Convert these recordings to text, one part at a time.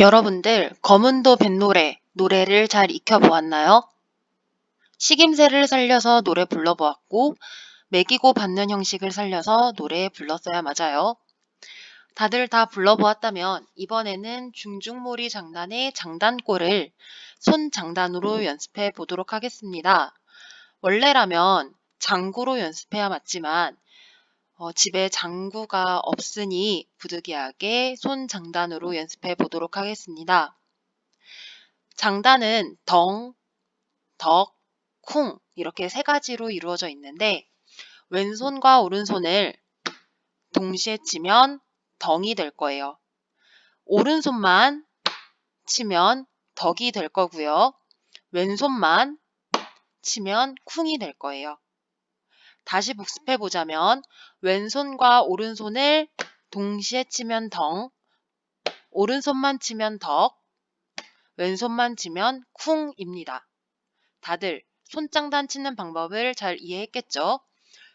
여러분들 검은도 뱃노래 노래를 잘 익혀보았나요? 식임새를 살려서 노래 불러보았고 매기고 받는 형식을 살려서 노래 불렀어야 맞아요. 다들 다 불러보았다면 이번에는 중중몰이 장단의 장단골을 손 장단으로 연습해 보도록 하겠습니다. 원래라면 장구로 장구해야 맞지만 어, 집에 장구가 없으니 부득이하게 손 장단으로 연습해 보도록 하겠습니다. 장단은 덩, 덕, 쿵 이렇게 세 가지로 이루어져 있는데 왼손과 오른손을 동시에 치면 덩이 될 거예요. 오른손만 치면 덕이 될 거고요. 왼손만 치면 쿵이 될 거예요. 다시 복습해 보자면 왼손과 오른손을 동시에 치면 덩, 오른손만 치면 덕, 왼손만 치면 쿵입니다. 다들 손장단 치는 방법을 잘 이해했겠죠?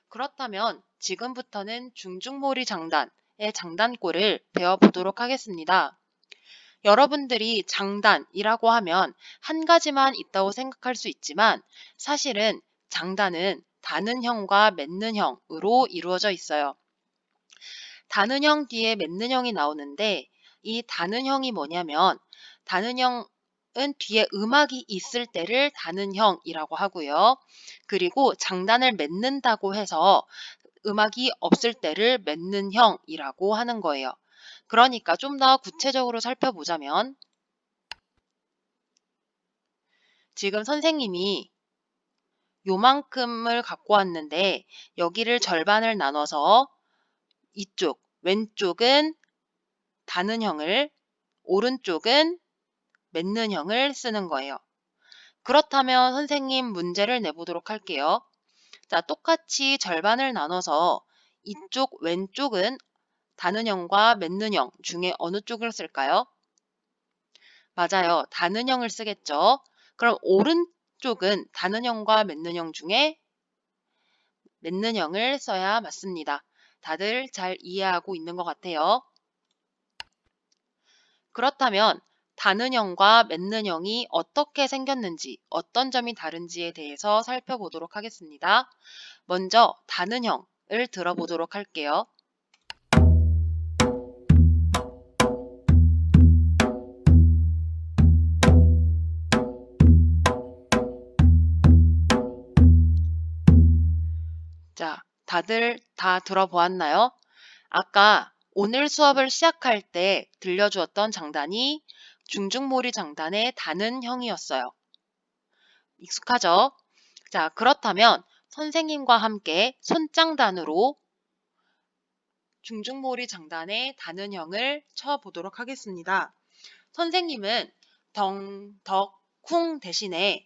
그렇다면 지금부터는 중중몰이 장단의 장단골을 배워보도록 하겠습니다. 여러분들이 장단이라고 하면 한 가지만 있다고 생각할 수 있지만 사실은 장단은 다는 형과 맺는 형으로 이루어져 있어요. 다는 형 뒤에 맺는 형이 나오는데 이 다는 형이 뭐냐면 다는 형은 뒤에 음악이 있을 때를 다는 형이라고 하고요. 그리고 장단을 맺는다고 해서 음악이 없을 때를 맺는 형이라고 하는 거예요. 그러니까 좀 더 구체적으로 살펴보자면 지금 선생님이 요만큼을 갖고 왔는데 여기를 절반을 나눠서 이쪽 왼쪽은 다는 형을 오른쪽은 맺는 형을 쓰는 거예요. 그렇다면 선생님 문제를 내보도록 할게요. 자, 똑같이 절반을 나눠서 이쪽 왼쪽은 다는형과 맺는형 중에 어느 쪽을 쓸까요? 맞아요. 다는형을 쓰겠죠. 그럼 오른 쪽은 단은형과 맺는형 중에 맺는형을 써야 맞습니다. 다들 잘 이해하고 있는 것 같아요. 그렇다면 단은형과 맺는형이 어떻게 생겼는지 어떤 점이 다른지에 대해서 살펴보도록 하겠습니다. 먼저 단은형을 들어보도록 할게요. 자, 다들 다 들어보았나요? 아까 오늘 수업을 시작할 때 들려주었던 장단이 중중몰이 장단의 다는형이었어요. 익숙하죠? 자, 그렇다면 선생님과 함께 손장단으로 중중몰이 장단의 다는형을 쳐보도록 하겠습니다. 선생님은 덩, 덕, 쿵 대신에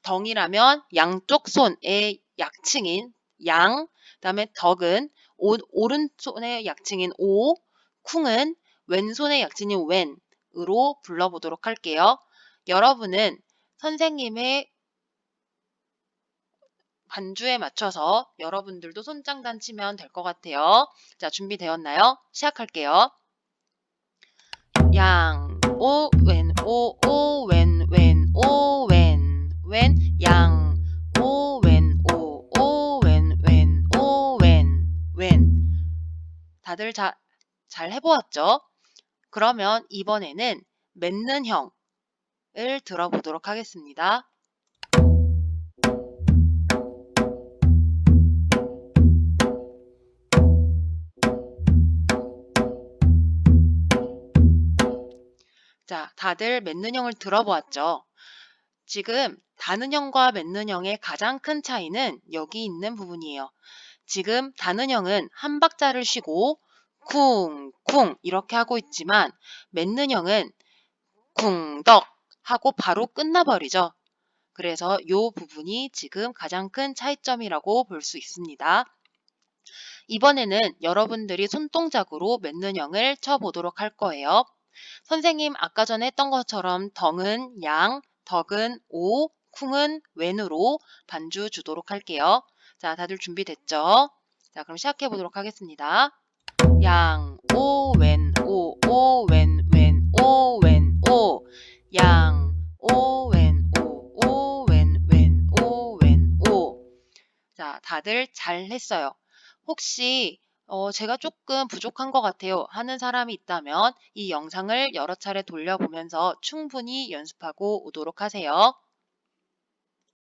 덩이라면 양쪽 손의 약칭인 양, 그다음에 덕은 오, 오른손의 약칭인 오, 쿵은 왼손의 약칭인 왼으로 불러보도록 할게요. 여러분은 선생님의 반주에 맞춰서 여러분들도 손장단 치면 될 것 같아요. 자, 준비되었나요? 시작할게요. 양, 오, 왼, 오, 오, 왼, 왼, 오, 왼, 왼, 양, 다들 자, 잘 해보았죠? 그러면 이번에는 맺는 형을 들어보도록 하겠습니다. 자, 다들 맺는 형을 들어보았죠? 지금 다는형과 맺는형의 가장 큰 차이는 여기 있는 부분이에요. 지금 단은형은 한 박자를 쉬고 쿵쿵 이렇게 하고 있지만 맺는형은 쿵덕 하고 바로 끝나버리죠. 그래서 이 부분이 지금 가장 큰 차이점이라고 볼 수 있습니다. 이번에는 여러분들이 손동작으로 맺는형을 쳐보도록 할 거예요. 선생님 아까 전에 했던 것처럼 덩은 양, 덕은 오, 쿵은 왼으로 반주 주도록 할게요. 자, 다들 준비됐죠? 자, 그럼 시작해 보도록 하겠습니다. 양, 오, 왼, 오, 오, 왼, 왼, 오, 왼, 오. 양, 오, 왼, 오, 오, 왼, 왼, 오, 왼, 오. 자, 다들 잘 했어요. 혹시 어, 제가 조금 부족한 것 같아요 하는 사람이 있다면 이 영상을 여러 차례 돌려보면서 충분히 연습하고 오도록 하세요.